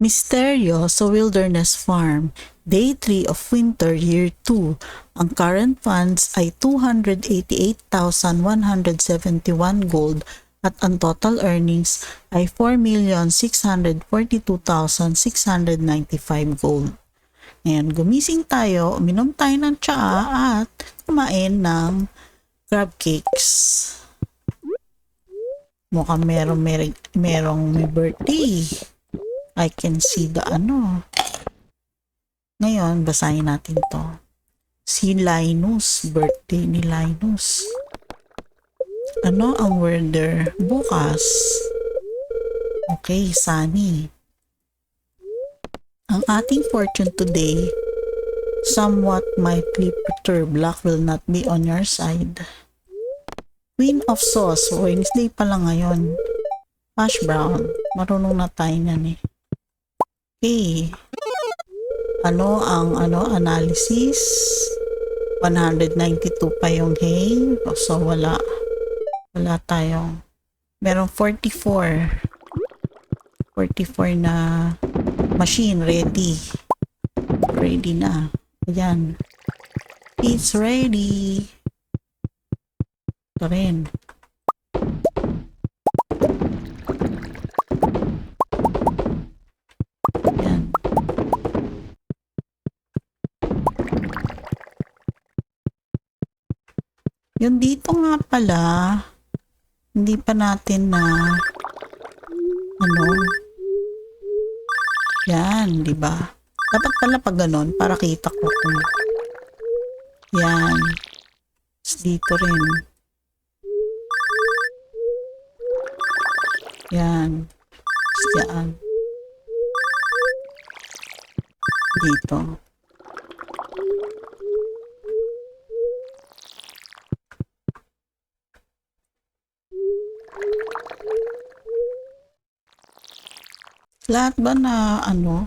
Misteryo sa Wilderness Farm, Day 3 of Winter, Year 2. Ang current funds ay 288,171 gold at ang total earnings ay 4,642,695 gold. Ngayon, gumising tayo, uminom tayo ng tsaa at kumain ng crab cakes. Mukhang merong, merong, merong may birthday. I can see the ano. Ngayon, basahin natin to. Si Linus, birthday ni Linus. Ano ang weather bukas? Okay, sunny. Ang ating fortune today, somewhat mildly perturbed. Luck will not be on your side. Queen of Sauce, Wednesday pa lang ngayon. Hash brown, marunong na tayo nan eh. Okay. Ano ang ano analysis? 192 pa yung hay. So wala. Wala tayong. Merong 44. 44 na machine ready. Ready na. Ayan. It's ready. Ito rin. Yung dito nga pala, hindi pa natin na ano, yan, di ba? Dapat pala pag ganon, para kita ko kung yan. Tapos dito rin. Yan. Tapos dyan. Dito. Lahat ba na ano?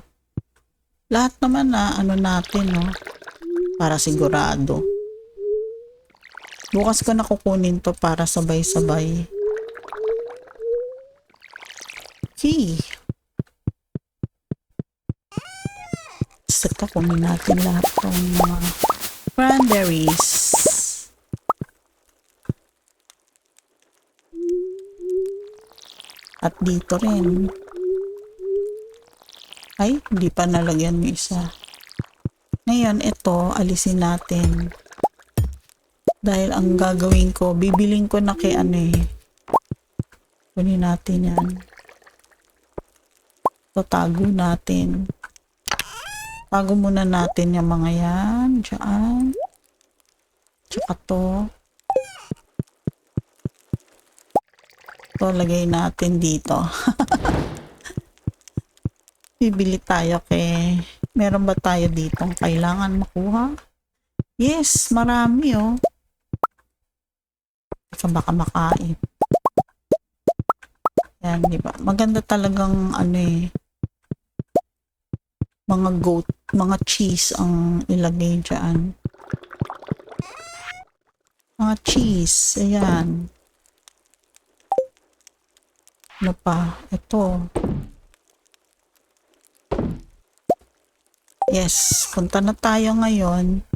Lahat naman na ano natin, no? Para sigurado. Bukas ko na kukunin to para sabay-sabay. Okay. Saka kunin natin lahat ng mga cranberries. At dito rin. Ay, hindi pa nalagyan yung isa. Ngayon, ito, alisin natin. Dahil ang gagawin ko, bibiling ko na kay ano eh. Kunin natin yan. Ito, tago natin. Tago muna natin yung mga yan. Diyan. Tsaka to. Ito, lagay natin dito. Bibili tayo kay... Meron ba tayo dito kailangan makuha? Yes, marami oh. Teka baka makain. Yan, di ba? Maganda talagang ano eh. Mga goat, mga cheese ang ilagay dyan. Mga cheese, ayan. Ano pa? Ito. Yes, punta na tayo ngayon.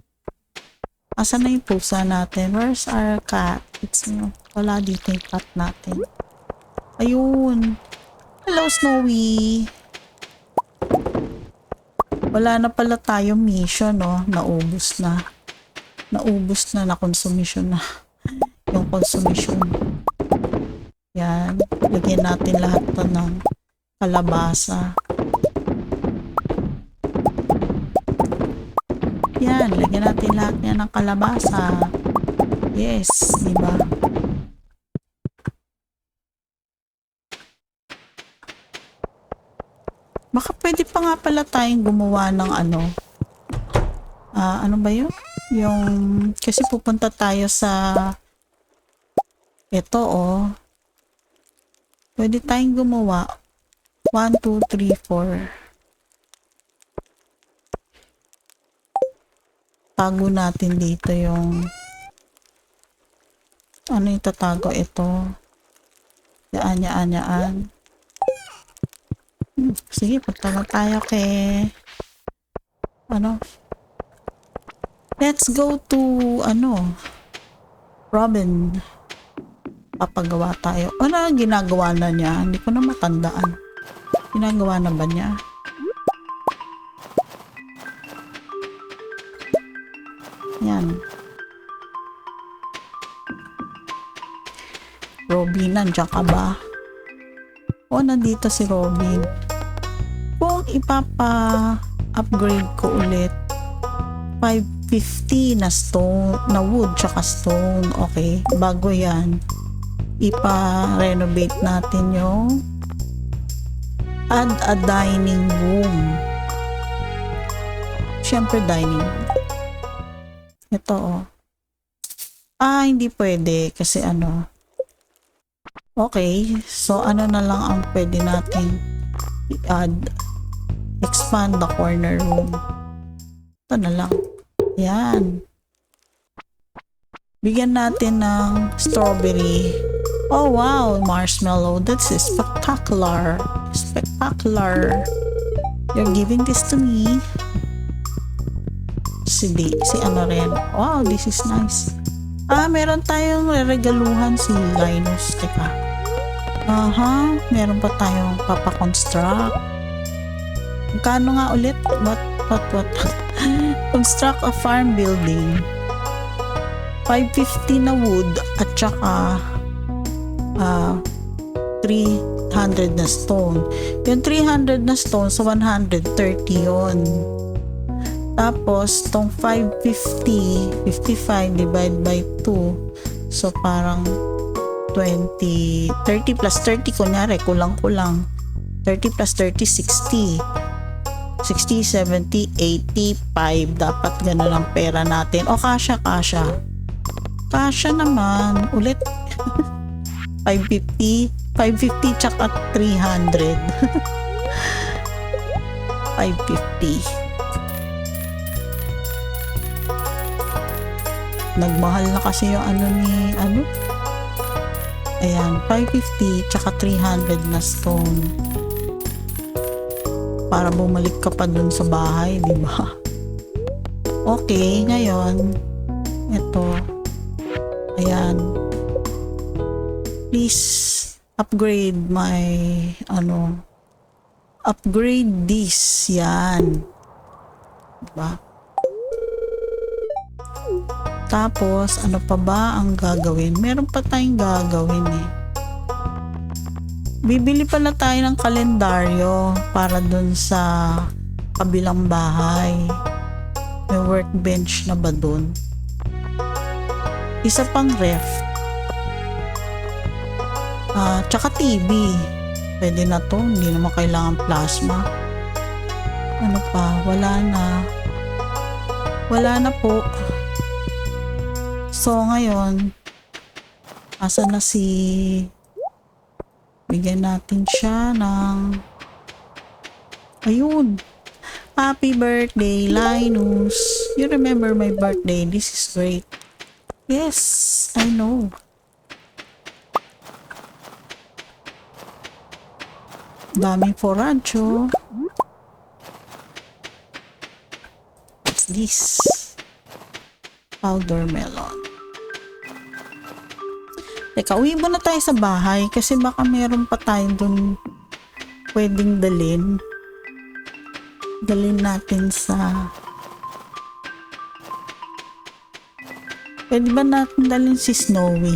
Asan na yung pusa natin? Where's our cat? It's wala dito yung cat natin. Ayun. Hello, Snowy. Wala na pala tayo mission, no? Naubos na. Naubos na, na-consumption na. yung consumption. Yan. Lagyan natin lahat to ng kalabasa. Yan, lagyan natin lahat yan ng kalabasa. Yes, di ba? Baka pwede pa nga pala tayong gumawa ng ano. Ah, ano ba yun? Yung, kasi pupunta tayo sa ito oh. Pwede tayong gumawa 1, 2, 3, 4. Tago natin dito yung ano yung tatago ito. Yaan, yaan, yaan. Hmm, sige, punta tayo kay... Ano? Let's go to, ano, Robin. Papagawa tayo. Ano ginagawa na niya? Hindi ko na matandaan. Ginagawa na ba niya? Yan. Robin, nandiyan ka ba? O, nandito si Robin. Kung ipapa-upgrade ko ulit, 550 na stone, na wood, tsaka stone. Okay, bago yan, ipa-renovate natin yung add a dining room. Siyempre, dining room. Ito, oh. Ah, hindi pwede kasi ano. Okay, so ano na lang ang pwede natin i-add. Expand the corner room. Ito na lang. Yan. Bigyan natin ng strawberry. Oh wow, marshmallow. That's spectacular. Spectacular. You're giving this to me. Si D, si ano rin. Wow, this is nice. Ah, meron tayong regaluhan si Linus. Teka. Aha, meron pa tayong papakonstruct. Magkano nga ulit? What, what, what? Construct a farm building. 550 na wood at saka ah 300 na stone. Yung 300 na stone, so 130 yon. Tapos, tong 550, 55 divide by 2. So, parang 20, 30 plus 30, kunyari, kulang-kulang. 30 plus 30, 60. 60, 70, 85. Dapat ganun ang pera natin. O, kasha, kasha. Kasha naman. Ulit. 550. 550 tsaka 300. 550. Nagmahal na kasi yung ano ni, ano? Ayan, 550 tsaka 300 na stone. Para bumalik ka pa dun sa bahay, di ba? Okay, ngayon, ito. Ayan. Please upgrade my, ano, upgrade this. Yan. Diba? Tapos, ano pa ba ang gagawin? Meron pa tayong gagawin eh. Bibili pala tayo ng kalendaryo para dun sa kabilang bahay. May workbench na ba dun? Isa pang ref. Ah, tsaka TV. Pwede na to. Hindi naman kailangan plasma. Ano pa? Wala na. Wala na po. So, ngayon, asa na si... Bigyan natin siya ng... Ayun! Happy birthday, Linus! You remember my birthday. This is great. Yes, I know. Daming foradyo. What's this? Powder melon. Teka, uwi muna tayo sa bahay kasi baka meron pa tayo dun pwedeng dalin. Dalin natin sa... Pwede ba natin dalin si Snowy?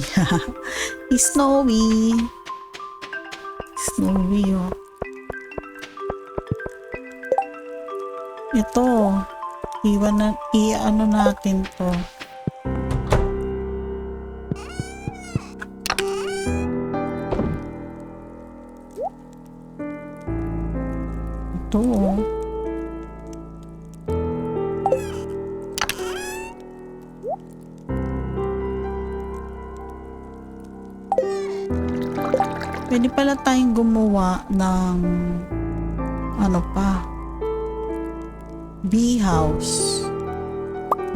si Snowy. Snowy, oh. Ito. Iwan na, i-ano natin to. Gumawa ng ano pa bee house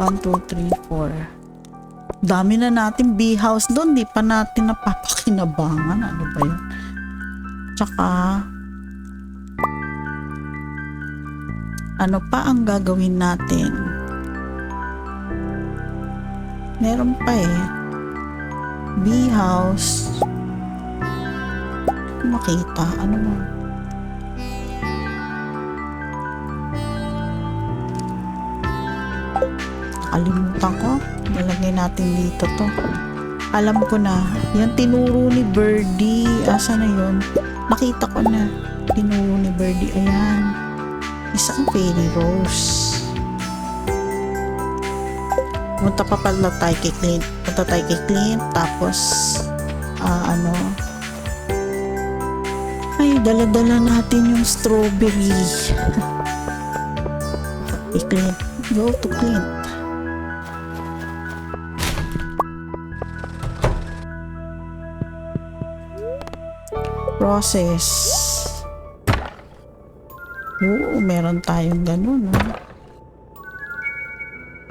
1, 2, 3, 4 dami na natin bee house doon di pa natin napapakinabangan ano ba yun tsaka Ano pa ang gagawin natin? Meron pa eh. Bee house. Ko Makita. Ano mo? Nakalimutan ko. Nalagay natin dito to. Alam ko na. Yan tinuro ni Birdie. Asa na yun? Nakita ko na. Tinuro ni Birdie. Ayan. Isang fairy rose. Punta pa pala tayo kay Clint. Punta tayo kay Clint. Tapos, ah, ano, ay, dala-dala natin yung strawberry. Clint. Go to Clint. Process. Oo, meron tayong ganun. ah.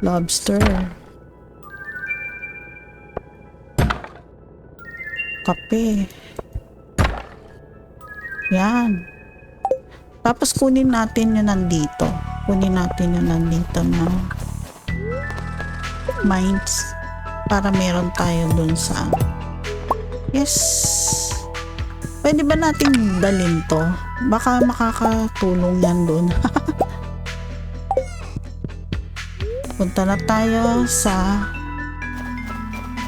Lobster. Kape. Yan. Tapos kunin natin yung nandito. Kunin natin yung nandito na mines para meron tayo dun sa yes. Pwede ba nating dalhin to? Baka makakatulong yan dun. Punta na tayo sa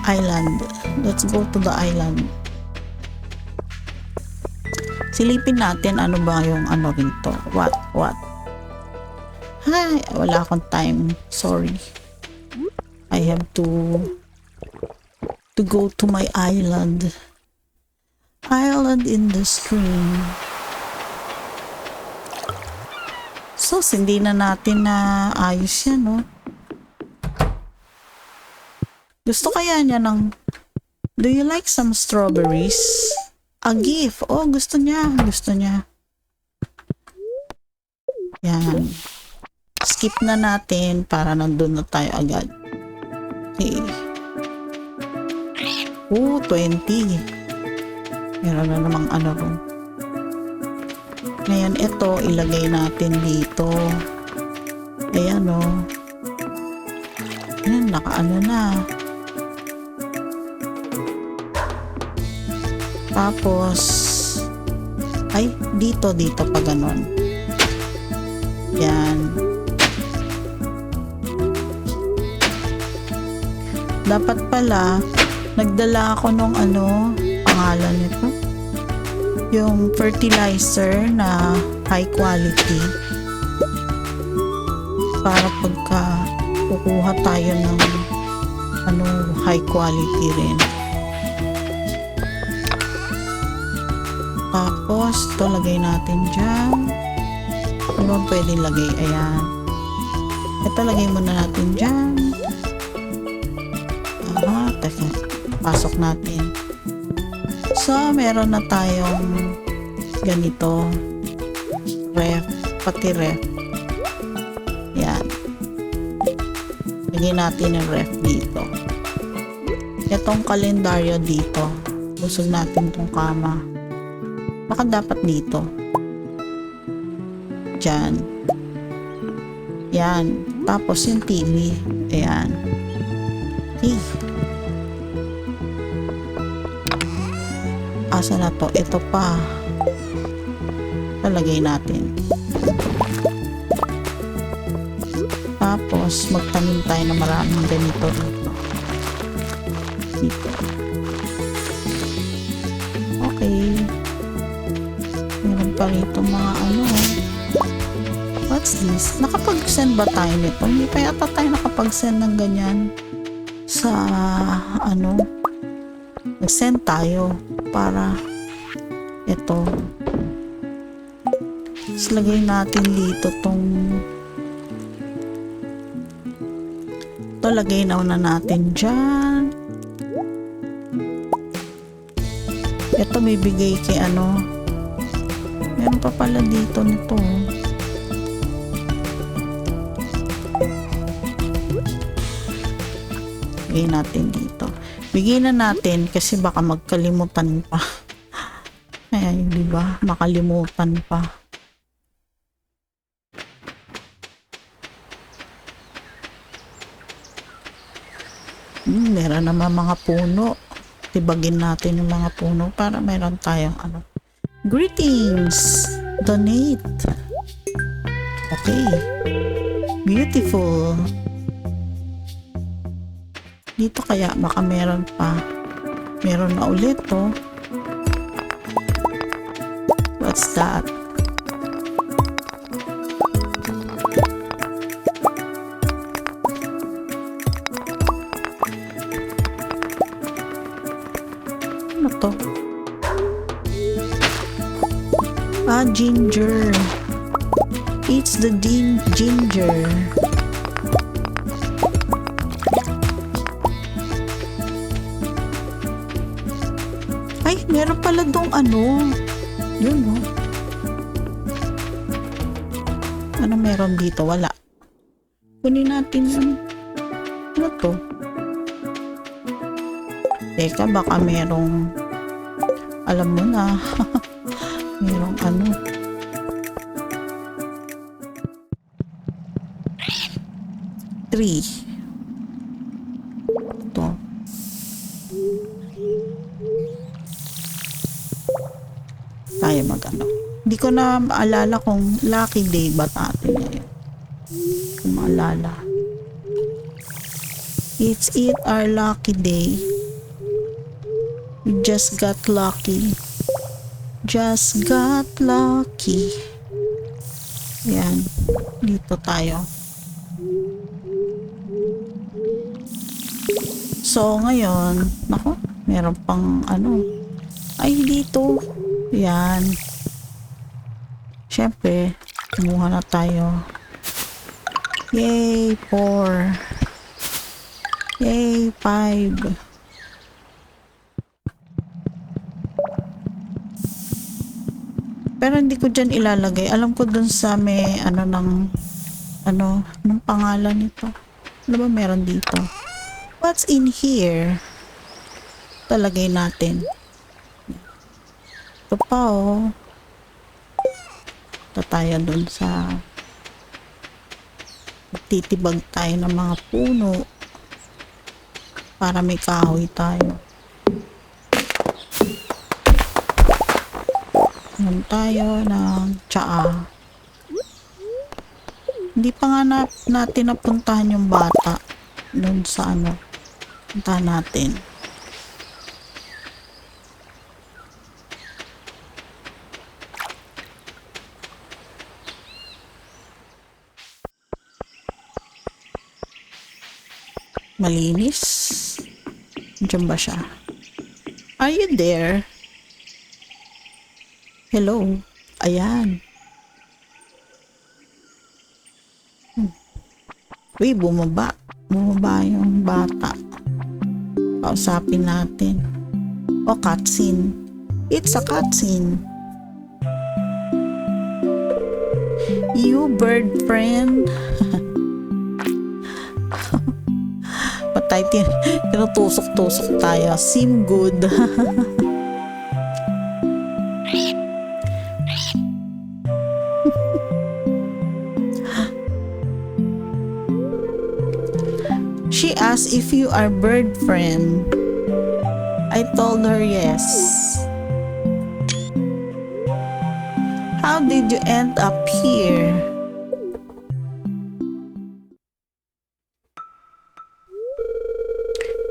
island. Let's go to the island silipin natin ano ba yung ano rito what what? Ay, wala akong time. Sorry. I have to to go to my island. Island in the stream. So hindi na natin na ayos yan no? Gusto kaya niya ng do you like some strawberries a gift oh gusto niya gusto niya yan skip na natin para nandun na tayo agad Okay. Oh, 20. Meron na namang ano ron. Ngayon, ito, ilagay natin dito. Ayan. Oh. Ayan, nakaano na. Tapos, ay, dito, dito pa ganon. Yan. Dapat pala, nagdala ako nung ano, pangalan nito. Yung fertilizer na high quality. Para pagka kukuha tayo ng ano, high quality rin. Tapos, ito lagay natin dyan. Ano bang pwedeng lagay? Ayan. Ito lagay muna natin dyan. Ah, teka. Pasok natin. So, meron na tayong ganito. Ref. Pati ref. Yan. Lagyan natin yung ref dito. Itong kalendaryo dito. Busog natin tong kama. Baka dapat dito. Diyan. Yan. Tapos yung TV. Ayan. Okay. Asa na to? Ito pa. Talagay natin. Tapos, magtanim tayo ng maraming ganito dito. Dito. Okay. Pa rito mga ano. What's this? Nakapag-send ba tayo nito? Hindi pa yata tayo nakapag-send ng ganyan sa ano. Nag-send tayo para ito. Tapos natin dito tong ito lagay na una natin dyan. Ito may bigay kay ano. Meron pa pala dito nito. Bigay natin dito. Bigay na natin kasi baka magkalimutan pa. Ayan, di ba? Makalimutan pa. Hmm, meron naman mga puno. Tibagin natin yung mga puno para meron tayong ano. Greetings! Donate. Okay. Beautiful. Dito kaya baka meron pa. Meron na ulit oh. What's that? Ginger. It's the din ginger. Ay, meron pala dong ano. Yun, oh. Ano meron dito? Wala. Kunin natin yun. Ano to? Teka, baka merong alam mo na. ano. Three. Ito. tayo mag ano. Hindi ko na maalala kung lucky day ba natin ngayon. Kung maalala. It's it our lucky day. We just got lucky. Just got lucky. Yan. Dito tayo. So, ngayon, nako, meron pang ano. Ay, dito. Yan. Siyempre, kumuha na tayo. Yay, 4. Yay, 5. Pero hindi ko dyan ilalagay. Alam ko dun sa may, ano, ng, ano, ng pangalan nito. Ano ba meron dito? What's in here? Talagay natin. Ito pa oh. Ito dun sa titibag tayo ng mga puno para may kahoy tayo. Yan tayo ng tsaa. Hindi pa nga na, natin napuntahan yung bata dun sa ano. Puntahan natin. Malinis. Diyan ba siya? Are you there? Hello? Ayan. Hmm. Uy, bumaba. Bumaba yung bata. Kausapin natin. O, cutscene. It's a cutscene. You bird friend. Patay, tin tinutusok-tusok tayo. Seem good. Asked if you are bird friend. I told her yes. How did you end up here?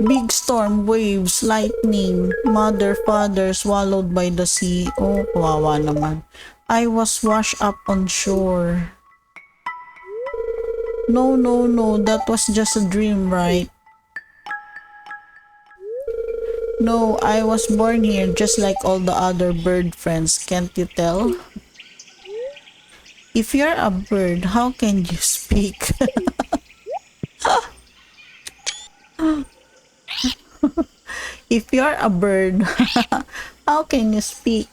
Big storm, waves, lightning, mother, father swallowed by the sea. Oh, kawawa naman. I was washed up on shore. No, no, no, that was just a dream, right? No, I was born here just like all the other bird friends, can't you tell? If you're a bird, how can you speak? if you're a bird, how can you speak?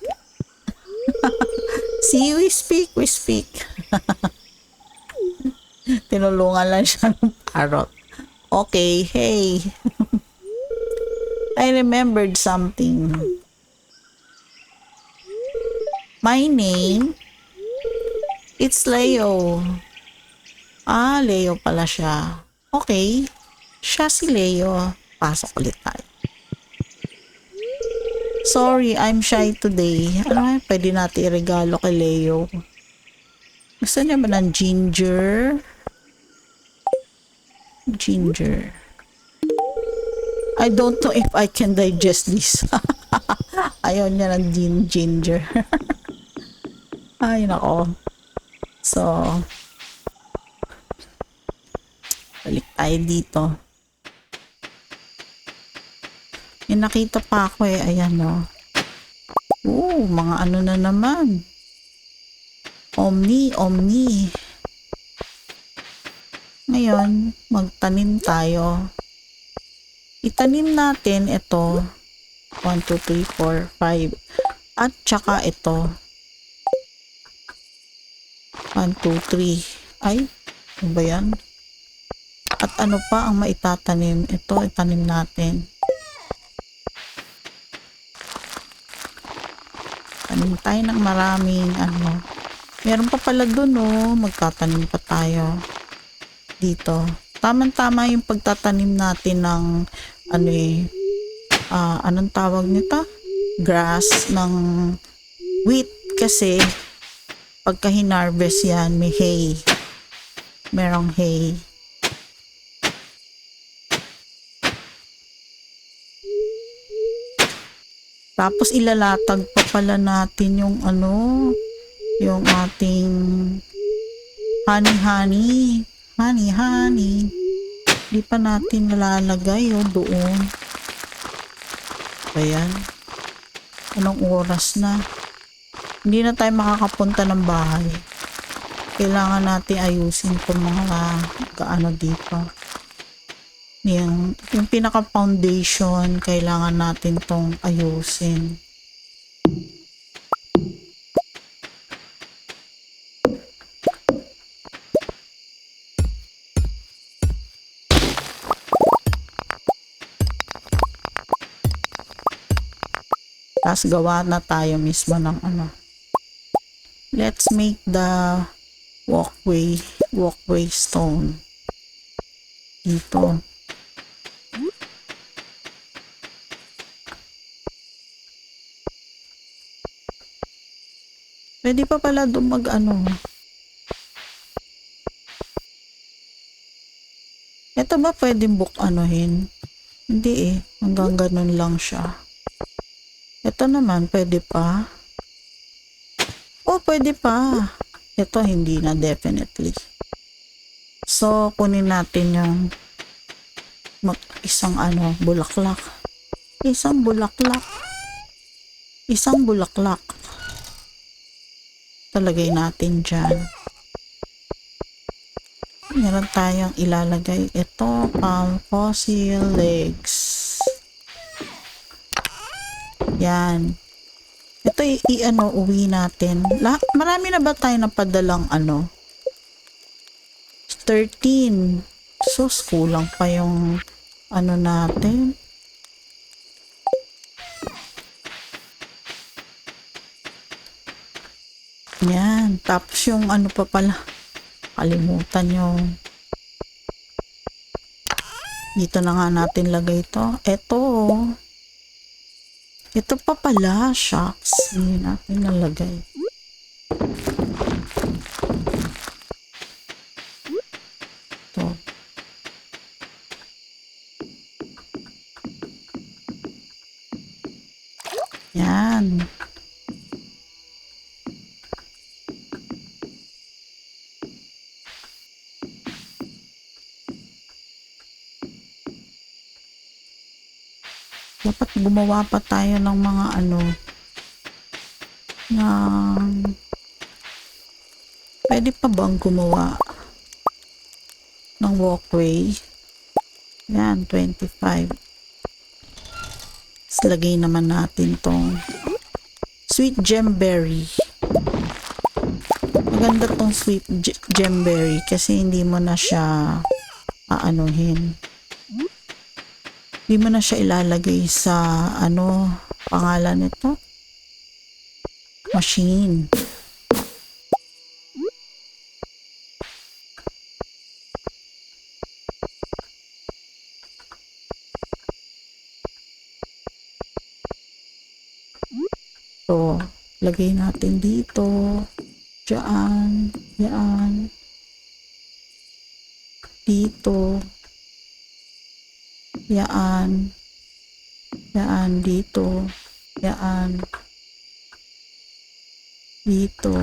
See, we speak, we speak. Tinulungan lang siya ng parrot. Okay, hey. I remembered something. My name, it's Leo. Ah, Leo pala siya. Okay, siya si Leo. Pasok ulit tayo. Sorry, I'm shy today. Ano nga, pwede natin iregalo kay Leo. Gusto niya ba ng ginger? Ginger. I don't know if I can digest this. Ayaw niya ng gin ginger. Ay, nako. So, balik tayo dito. May nakita pa ako eh. Ayan o. Oh. mga ano na naman. Omni, omni. Ngayon, magtanim tayo. Itanim natin ito. 1, 2, 3, 4, 5. At saka ito. 1, 2, 3. Ay, ano ba yan? At ano pa ang maitatanim? Ito, itanim natin. Tanim tayo ng maraming ano. Meron pa pala dun oh. Magtatanim pa tayo. Dito. Tama-tama yung pagtatanim natin ng ano eh. ah, anong tawag nito? Grass ng wheat kasi pagka hinarvest yan may hay. Merong hay. Tapos ilalatag pa pala natin yung ano, yung ating honey honey. Honey honey. Di pa natin nalalagay oh, doon. Ayan. Anong oras na? Hindi na tayo makakapunta ng bahay. Kailangan natin ayusin itong mga kaano dito. Yung, yung pinaka-foundation, kailangan natin tong ayusin. Tapos gawa na tayo mismo ng ano. Let's make the walkway, walkway stone. Dito. Pwede pa pala doon mag ano. Ito ba pwedeng book anuhin? Hindi eh. Hanggang ganun lang siya. Ito naman, pwede pa. Oh, pwede pa. Ito, hindi na definitely. So, kunin natin yung isang ano, bulaklak. Isang bulaklak. Isang bulaklak. Talagay natin dyan. Meron tayong ilalagay. Ito, palm fossil legs. Yan. Ito i, i- ano, uwi natin. La, marami na ba tayo napadalang ano? 13. So, kulang pa yung ano natin. Yan. Tapos yung ano pa pala. Kalimutan yung dito na nga natin lagay ito. Ito. Ito pa pala. Shucks. Hindi natin nalagay. Dapat gumawa pa tayo ng mga ano ng pwede pa bang gumawa ng walkway? Yan 25 Tapos naman natin tong sweet gemberry maganda tong sweet ge- gemberry kasi hindi mo na siya aanuhin hindi mo na siya ilalagay sa ano pangalan nito? Machine. So, lagay natin dito. Diyan. Diyan. Dito. Yan. Yan. Dito. Yan. Dito.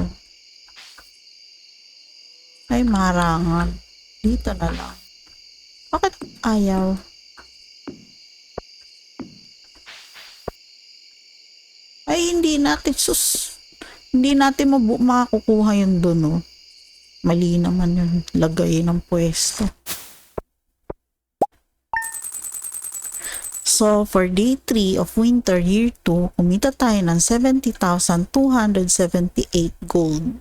Ay, marangal. Dito na lang. Bakit ayaw? Ay, hindi natin sus. Hindi natin mabu makakukuha yun doon, oh. Mali naman yung lagay ng pwesto. So, for day 3 of winter year 2, kumita tayo ng 70,278 gold.